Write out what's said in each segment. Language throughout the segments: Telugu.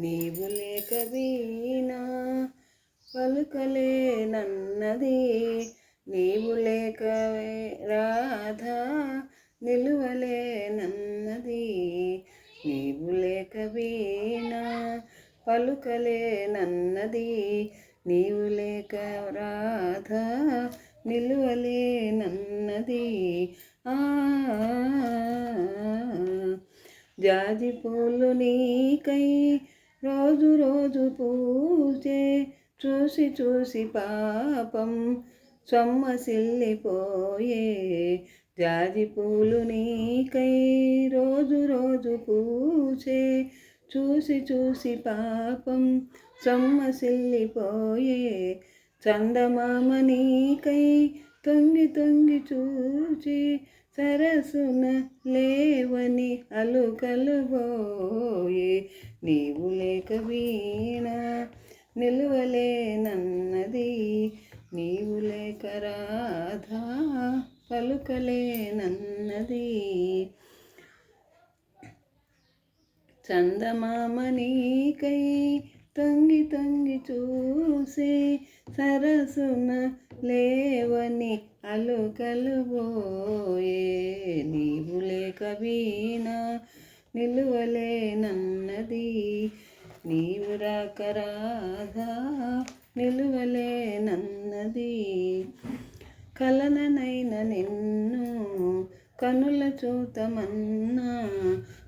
నీవు లేక వీణా పలుకలేనన్నది నీవు లేక రాధా నిలువలేనన్నది నీవు లేక వీణా పలుకలేనన్నది నీవు లేక రాధా నిలువలేనన్నది ఆ జాజి పూలు నీకై రోజు రోజు పూజే చూసి చూసి పాపం సొమ్మసిల్లిపోయే జాజి పూలు నీకై రోజు రోజు పూజే చూసి చూసి పాపం సొమ్మసిల్లిపోయే చందమామ నీకై తొంగి తొంగి చూచి సరసున లేవని అలుకలుబోయే నీవు లేక వీణ నిలువలేనన్నది నీవు లేక రాధా పలుకలేనన్నది చందమామ నీకై తొంగి తొంగి చూసి సరసున లేవని అలుకలు పోయే. నీవు లేక వీణ ఉన్నది. నీవు రాక రాధా నిలువలేనన్నది. కలననైన నిన్ను కనుల చూతమన్నా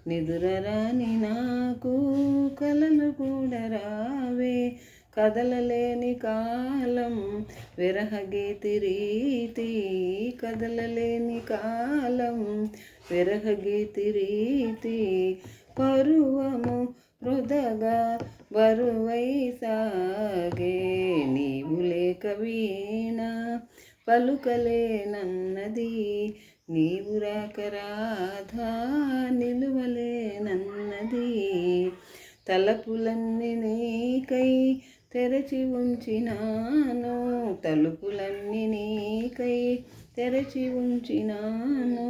నిదురరాని నాకు కలలు కూడా రావే. కదలలేని కాలం విరహగీతి రీతి. కదలలేని కాలం విరహగీతి రీతి. పరువము వృధగా బరువై సాగే నీవు లేక వీణ పలుకలేనన్నది నీవు రాక రాధా నిలువలేనన్నది తలపులన్నీ నీకై తెరచి ఉంచినాను తలుపులన్నీ నీకై తెరచి ఉంచినాను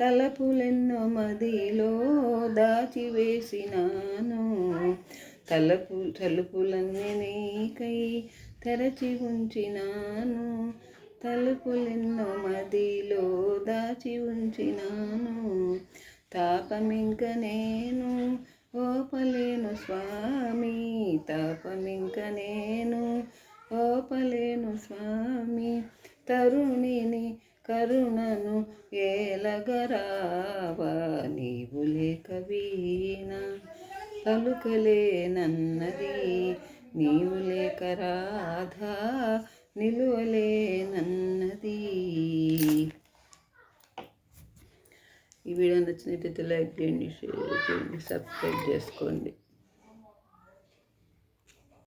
తలపులెన్నో మదిలో దాచివేసినాను. తలపు తలుపులన్నీ నీకై తెరచి ఉంచినాను. తలుపులెన్నో మదిలో దాచి ఉంచినాను. తాపమింక నేను ఓపలేను స్వామి తాపమింక నేను ఓపలేను స్వామి. తరుణిని కరుణను ఏలగరావా నీవు లేక వీణ. పలుకలేనన్నది నీవు లేక రాధా నిలువలేనన్నది ఈ వీడియో నచ్చినట్టయితే లైక్ చేయండి షేర్ చేయండి సబ్స్క్రైబ్ చేసుకోండి.